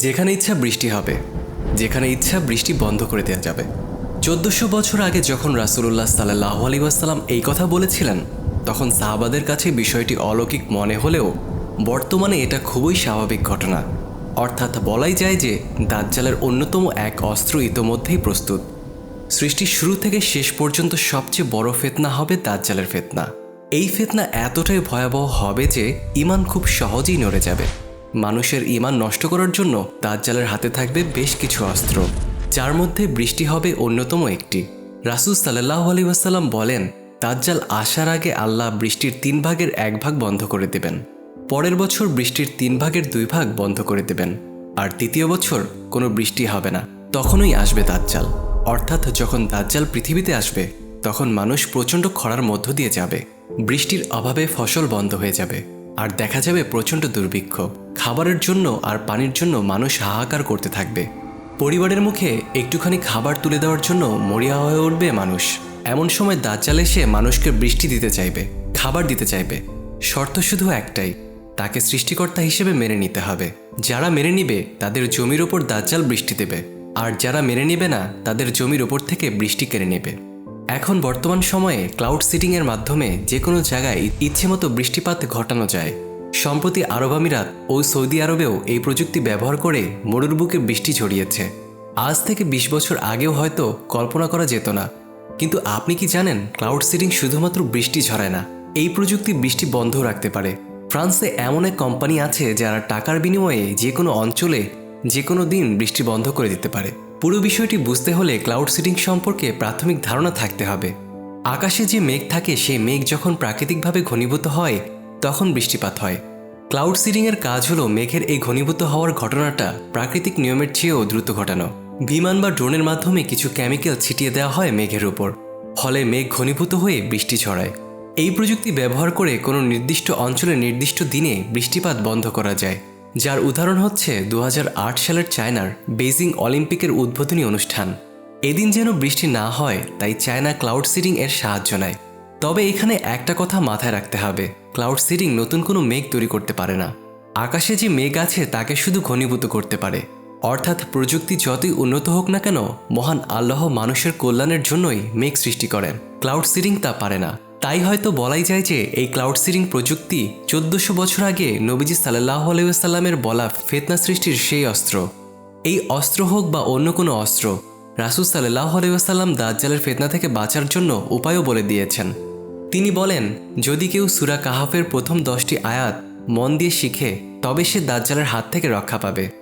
যেখানে ইচ্ছা বৃষ্টি হবে, যেখানে ইচ্ছা বৃষ্টি বন্ধ করে দেওয়া যাবে। চোদ্দশো বছর আগে যখন রাসুলুল্লাহ সাল্লাহ আলী ওয়াসাল্লাম এই কথা বলেছিলেন, তখন সাহাবাদের কাছে বিষয়টি অলৌকিক মনে হলেও বর্তমানে এটা খুবই স্বাভাবিক ঘটনা। অর্থাৎ বলাই যায় যে দাজ্জালের অন্যতম এক অস্ত্র ইতোমধ্যেই প্রস্তুত। সৃষ্টির শুরু থেকে শেষ পর্যন্ত সবচেয়ে বড় ফেতনা হবে দাজ্জালের ফেতনা। এই ফেতনা এতটাই ভয়াবহ হবে যে ইমান খুব সহজেই নড়ে যাবে। মানুষের ইমান নষ্ট করার জন্য দাজ্জালের হাতে থাকবে বেশ কিছু অস্ত্র, যার মধ্যে বৃষ্টি হবে অন্যতম একটি। রাসুল সাল্লাহ আলী ওয়াসাল্লাম বলেন, দাজ্জাল আসার আগে আল্লাহ বৃষ্টির তিন ভাগের এক ভাগ বন্ধ করে দেবেন। পরের বছর বৃষ্টির তিন ভাগের দুই ভাগ বন্ধ করে দেবেন। আর তৃতীয় বছর কোনো বৃষ্টি হবে না। তখনই আসবে দাজ্জাল। অর্থাৎ যখন দাজ্জাল পৃথিবীতে আসবে, তখন মানুষ প্রচণ্ড খরার মধ্য দিয়ে যাবে। বৃষ্টির অভাবে ফসল বন্ধ হয়ে যাবে। আর দেখা যাবে প্রচণ্ড দুর্ভিক্ষ। খাবারের জন্য আর পানির জন্য মানুষ হাহাকার করতে থাকবে। পরিবারের মুখে একটুখানি খাবার তুলে দেওয়ার জন্য মরিয়া হয়ে উঠবে মানুষ। এমন সময় দাজ্জাল এসে মানুষকে বৃষ্টি দিতে চাইবে, খাবার দিতে চাইবে। শর্ত শুধু একটাই, তাকে সৃষ্টিকর্তা হিসেবে মেনে নিতে হবে। যারা মেনে নিবে, তাদের জমির ওপর দাজ্জাল বৃষ্টি দেবে। আর যারা মেনে নেবে না, তাদের জমির ওপর থেকে বৃষ্টি কেড়ে নেবে। এখন বর্তমান সময়ে ক্লাউড সিটিংয়ের মাধ্যমে যে কোনো জায়গায় ইচ্ছে মতো বৃষ্টিপাত ঘটানো যায়। সম্প্রতি আরব আমিরাত ও সৌদি আরবেও এই প্রযুক্তি ব্যবহার করে মরুর বুকে বৃষ্টি ছড়িয়েছে। আজ থেকে ২০ বছর আগেও হয়তো কল্পনা করা যেত না। কিন্তু আপনি কি জানেন, ক্লাউড সিটিং শুধুমাত্র বৃষ্টি ঝরায় না, এই প্রযুক্তি বৃষ্টি বন্ধ রাখতে পারে। ফ্রান্সে এমন এক কোম্পানি আছে যারা টাকার বিনিময়ে যে কোনো অঞ্চলে যে কোনো দিন বৃষ্টি বন্ধ করে দিতে পারে। পুরো বিষয়টি বুঝতে হলে ক্লাউড সিটিং সম্পর্কে প্রাথমিক ধারণা থাকতে হবে। আকাশে যে মেঘ থাকে, সেই মেঘ যখন প্রাকৃতিকভাবে ঘনীভূত হয় তখন বৃষ্টিপাত হয়। ক্লাউড সিডিংয়ের কাজ হলো মেঘের এই ঘনীভূত হওয়ার ঘটনাটা প্রাকৃতিক নিয়মের চেয়েও দ্রুত ঘটানো। বিমান বা ড্রোনের মাধ্যমে কিছু কেমিক্যাল ছিটিয়ে দেওয়া হয় মেঘের উপর। ফলে মেঘ ঘনীভূত হয়ে বৃষ্টি ছড়ায়। এই প্রযুক্তি ব্যবহার করে কোনো নির্দিষ্ট অঞ্চলে নির্দিষ্ট দিনে বৃষ্টিপাত বন্ধ করা যায়। যার উদাহরণ হচ্ছে দু হাজার আট সালের চায়নার বেজিং অলিম্পিকের উদ্বোধনী অনুষ্ঠান। এদিন যেন বৃষ্টি না হয়, তাই চায়না ক্লাউড সিডিং এর সাহায্য নেয়। তবে এখানে একটা কথা মাথায় রাখতে হবে। ক্লাউড সিডিং নতুন কোনো মেঘ তৈরি করতে পারে না। আকাশে যে মেঘ আছে, তাকে শুধু ঘনীভূত করতে পারে। অর্থাৎ প্রযুক্তি যতই উন্নত হোক না কেন, মহান আল্লাহ মানুষের কল্যাণের জন্যই মেঘ সৃষ্টি করেন। ক্লাউড সিডিং তা পারে না। তাই হয়তো বলাই যায় যে, এই ক্লাউড সিডিং প্রযুক্তি চোদ্দশো বছর আগে নবীজি সাল্লাহ আলাইসাল্লামের বলা ফেতনা সৃষ্টির সেই অস্ত্র। এই অস্ত্র হোক বা অন্য কোনো অস্ত্র, রাসুল সাল্লাহ আলাইসাল্লাম দাজ্জালের ফেতনা থেকে বাঁচার জন্য উপায়ও বলে দিয়েছেন। তিনি বলেন, যদি কেউ সুরা কাহাফের প্রথম দশটি আয়াত মন দিয়ে শিখে, তবে সে দাজ্জালের হাত থেকে রক্ষা পাবে।